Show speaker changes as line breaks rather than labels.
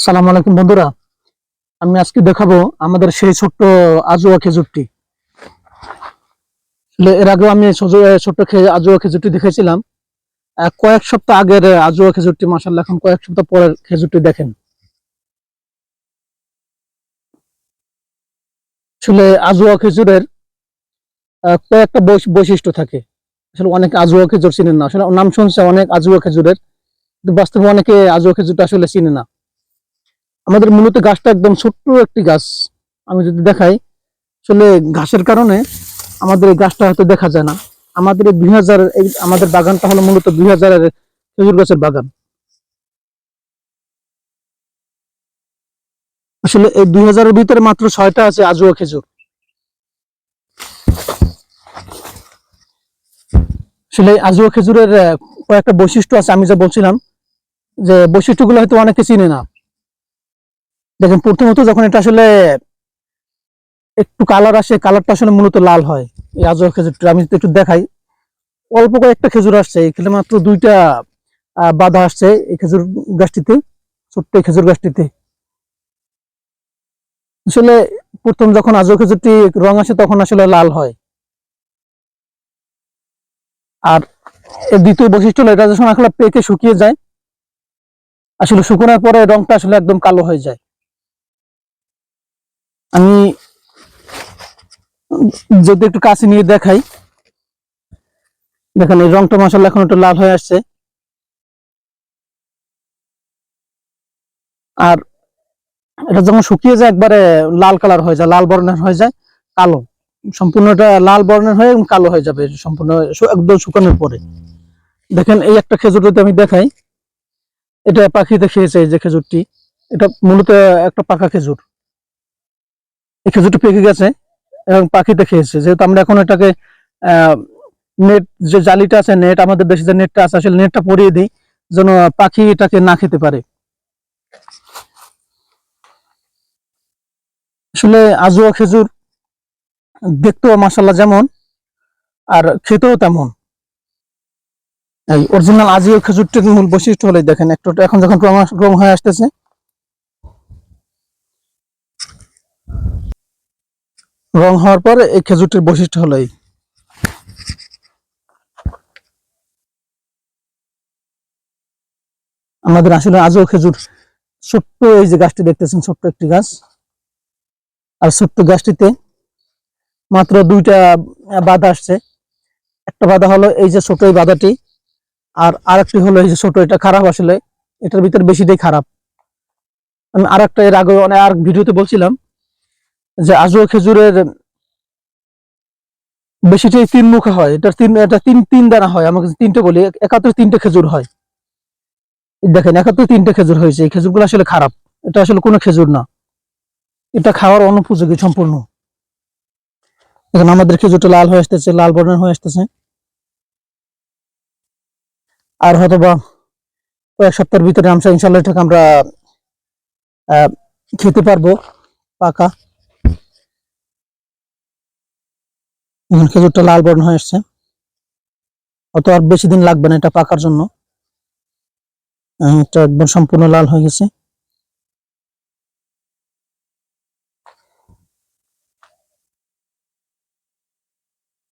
আসসালামু আলাইকুম বন্ধুরা। আমি আজকে দেখাবো আমাদের সেই ছোট্ট আজুয়া খেজুরটি। এর আগেও আমি ছোট্ট আজুয়া খেজুরটি দেখেছিলাম। কয়েক সপ্তাহ আগের আজুয়া খেজুরটি মাসাল্লাহ এখন কয়েক সপ্তাহ পরের খেজুরটি দেখেন। আসলে আজুয়া খেজুরের কয়েকটা বৈশ- বৈশিষ্ট্য থাকে। আসলে অনেক আজুয়া খেজুর চিনেন না। আসলে নাম শুনছে অনেক আজুয়া খেজুরের। বাস্তবে অনেকে আজুয়া খেজুরটা আসলে চিনে না। আমাদের মূলত গাছটা একদম ছোট্ট একটি গাছ। আমি যদি দেখাই, আসলে ঘাসের কারণে আমাদের এই গাছটা হয়তো দেখা যায় না। আমাদের এই দুই হাজার আমাদের বাগানটা হলো মূলত দুই হাজারের খেজুর গাছের বাগান। আসলে এই দুই হাজারের ভিতরে মাত্র ছয়টা আছে আজুয়া খেজুর। আসলে আজুয়া খেজুরের কয়েকটা বৈশিষ্ট্য আছে, আমি যা বলছিলাম, যে বৈশিষ্ট্যগুলো হয়তো অনেকে চিনে না। দেখেন, প্রথমত যখন এটা আসলে একটু কালার আসে কালারটা আসলে মূলত লাল হয়। এই আজোয়া খেজুরটা আমি একটু দেখাই, অল্প কয়েকটা খেজুর আসছে এখানে মাত্র দুইটা বাধা আসছে এই খেজুর গাছটিতে, ছোট্ট খেজুর গাছটিতে। আসলে প্রথম যখন আজো খেজুরটি রং আসে, তখন আসলে লাল হয়। আর এর দ্বিতীয় বৈশিষ্ট্য হলো, এটা যখন আসলে পেকে শুকিয়ে যায়, আসলে শুকানোর পরে রংটা আসলে একদম কালো হয়ে যায়। আমি যদি একটু কাছে নিয়ে দেখাই, দেখেন এই রংটা মশলা এখন একটু লাল হয়ে আসছে। আর এটা যখন শুকিয়ে যায়, একবারে লাল কালার হয়ে যায়, লাল বর্ণের হয়ে যায়, কালো। সম্পূর্ণ এটা লাল বর্ণের হয়ে কালো হয়ে যাবে, সম্পূর্ণ একদম শুকানোর পরে। দেখেন এই একটা খেজুর যদি আমি দেখাই, এটা পাখিতে খেয়েছে এই যে খেজুরটি। এটা মূলত একটা পাকা খেজুর। খেজুরটা পেকে গেছে এবং পাখিতে খেয়েছে। যেহেতু আমরা এখন এটাকে নেট যে জালিটা আছে নেট আমাদের দেশে যে নেটটা আছে, আসলে নেটটা পরিয়ে দিই, যেন পাখি এটাকে না খেতে পারে। আসলে আজুয়া খেজুর দেখতেও মাসাল্লাহ যেমন, আর খেতেও তেমন। এই অরিজিনাল আজিও খেজুরটির মূল বৈশিষ্ট্য হলে দেখেন, একটু এখন যখন আস- হয়ে আসতেছে রং হওয়ার পর এই খেজুরটির বৈশিষ্ট্য হলো আমাদের আসলে আজও খেজুর ছোট্ট এই যে গাছটি দেখতেছেন, ছোট্ট একটি গাছ। আর ছোট্ট গাছটিতে মাত্র দুইটা বাধা আসছে। একটা বাধা হলো এই যে ছোট এই বাধাটি, আর আরেকটি হলো এই যে ছোট এটা খারাপ আসলে, এটার ভিতরে বেশিটাই খারাপ। আমি আর একটা এর আগে অনেক আর ভিডিওতে বলছিলাম যে আজও খেজুরের বেশিটাই তিন মুখা হয় এটা তিন এটা তিন তিন দানা হয়, আমাকে তিনটে বলি একাত্তর তিনটে খেজুর হয়। দেখেন, একাত্তর তিনটে খেজুর হয়েছে, এই খেজুরগুলো আসলে খারাপ। এটা আসলে কোনো খেজুর না। এটা খাওয়ার অনুপযোগী, সম্পূর্ণ। এখন আমাদের খেজুরটা লাল হয়ে আসতেছে, লাল বর্ণের হয়ে আসতেছে। আর হয়তো বা কয়েক সপ্তাহের ভিতরে আমরা ইনশাল্লাহ এটাকে আমরা খেতে পারব, পাকা। এখন খেজুরটা লাল বর্ণ হয়ে আসছে। অত আর বেশি দিন লাগবে না এটা পাকার জন্য। এটা একদম সম্পূর্ণ লাল হয়ে গেছে।